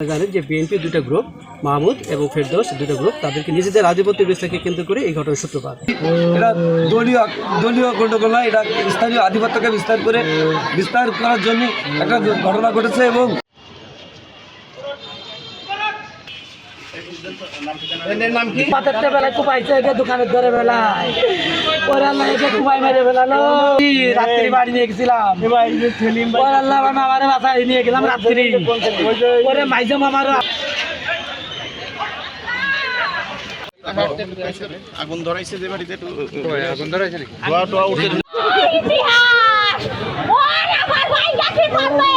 জানেন যে বিএনপি দুটো গ্রুপ মাহমুদ এবং ফেরদৌস দুটো গ্রুপ তাদেরকে নিজেদের আধিপত্য বিস্তারকে কেন্দ্র করে এই ঘটনার সূত্রপাত। এটা দলীয় দলীয় গণ্ডগোল নয় এটা স্থানীয় আধিপত্যকে বিস্তার করে বিস্তার করার জন্য একটা ঘটনা ঘটেছে এবং নাম কি? পাতাতে বেলায় কুপাইছে দোকানের ধরে বেলায়। ওর আল্লাহ একে কুপাই মেরে ফেলালো। রাত্রি বাড়ি নিয়ে গেছিলাম। ওর আল্লাহ আমার মামারে বাসায় নিয়ে গেলাম রাত্রি। ওরে মাইজে মামারও। আগুন ধরাইছে যে বাড়িতে একটু ইতিহাস ওর আমার ভাই গাছি করবে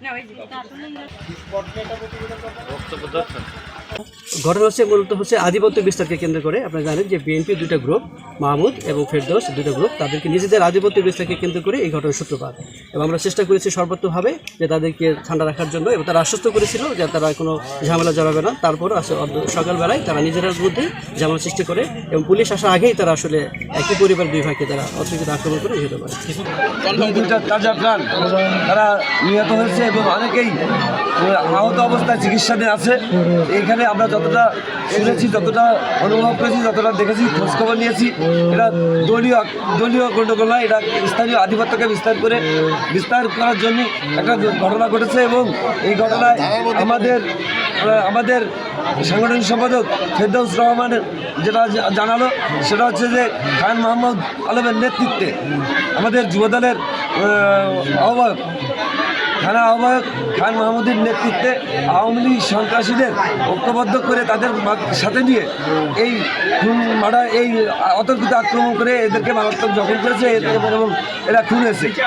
বিরাট ভাই ঘটনা হচ্ছে মূলত হচ্ছে আধিপত্য বিস্তারকে কেন্দ্র করে। আপনারা জানেন যে বিএনপি দুটো গ্রুপ মাহমুদ এবং ফেরদৌস দুটো গ্রুপ তাদেরকে নিজেদের আধিপত্য বিস্তারকে কেন্দ্র করে এই ঘটনার সূত্রপাত। এবং আমরা চেষ্টা করেছি সর্বত্রভাবে যে তাদেরকে ঠান্ডা রাখার জন্য এবং তারা আশ্বস্ত করেছিল যে তারা কোনো ঝামেলা জড়াবে না। তারপর সকালবেলায় তারা নিজেদের মধ্যে ঝামেলা সৃষ্টি করে এবং পুলিশ আসার আগেই তারা আসলে একই পরিবার দুই ভাইকে তারা অতর্কিত আক্রমণ করে নিহত করে। তারা নিহত হয়েছে এবং অনেকেই আহ, আহত অবস্থায় চিকিৎসাধীন আছে। এখানে আমরা যতটা শুনেছি যতটা অনুভব করেছি যতটা দেখেছি খোঁজখবর নিয়েছি এটা দলীয় দলীয় গণ্ডগোল নয় এটা স্থানীয় আধিপত্যকে বিস্তার করে বিস্তার করার জন্য একটা ঘটনা ঘটেছে এবং এই ঘটনায় আমাদের আমাদের সাংগঠনিক সম্পাদক ফেরদৌস রহমানের যেটা জানালো সেটা হচ্ছে যে খান মোহাম্মদ আলমের নেতৃত্বে আমাদের যুবদলের আহ, আহ্বায়ক থানা আহ্বায়ক খান মাহমুদের নেতৃত্বে আওয়ামী লীগ সন্ত্রাসীদের ঐক্যবদ্ধ করে তাদের সাথে নিয়ে এই মারা এই অতর্কিত আক্রমণ করে এদেরকে মারাত্মক জখম করেছে এবং এরা খুন হয়েছে।